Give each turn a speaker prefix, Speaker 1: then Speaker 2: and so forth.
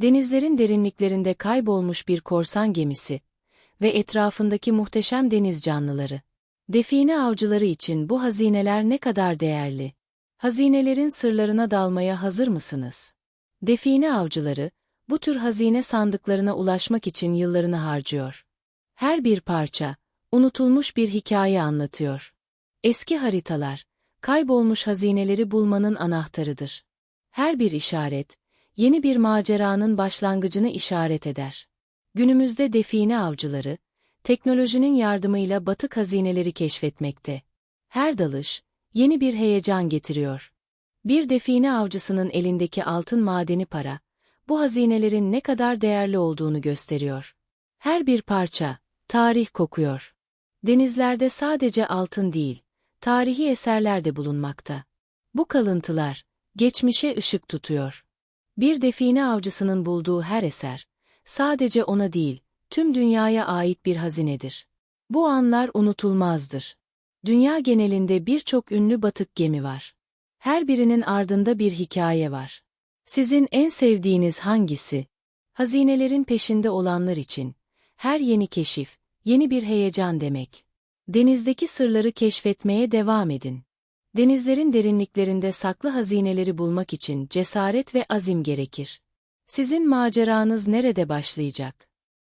Speaker 1: Denizlerin derinliklerinde kaybolmuş bir korsan gemisi ve etrafındaki muhteşem deniz canlıları. Define avcıları için bu hazineler ne kadar değerli? Hazinelerin sırlarına dalmaya hazır mısınız? Define avcıları, bu tür hazine sandıklarına ulaşmak için yıllarını harcıyor. Her bir parça, unutulmuş bir hikaye anlatıyor. Eski haritalar, kaybolmuş hazineleri bulmanın anahtarıdır. Her bir işaret, yeni bir maceranın başlangıcını işaret eder. Günümüzde define avcıları, teknolojinin yardımıyla batık hazineleri keşfetmekte. Her dalış, yeni bir heyecan getiriyor. Bir define avcısının elindeki altın madeni para, bu hazinelerin ne kadar değerli olduğunu gösteriyor. Her bir parça, tarih kokuyor. Denizlerde sadece altın değil, tarihi eserler de bulunmakta. Bu kalıntılar, geçmişe ışık tutuyor. Bir define avcısının bulduğu her eser, sadece ona değil, tüm dünyaya ait bir hazinedir. Bu anlar unutulmazdır. Dünya genelinde birçok ünlü batık gemi var. Her birinin ardında bir hikaye var. Sizin en sevdiğiniz hangisi? Hazinelerin peşinde olanlar için. Her yeni keşif, yeni bir heyecan demek. Denizdeki sırları keşfetmeye devam edin. Denizlerin derinliklerinde saklı hazineleri bulmak için cesaret ve azim gerekir. Sizin maceranız nerede başlayacak?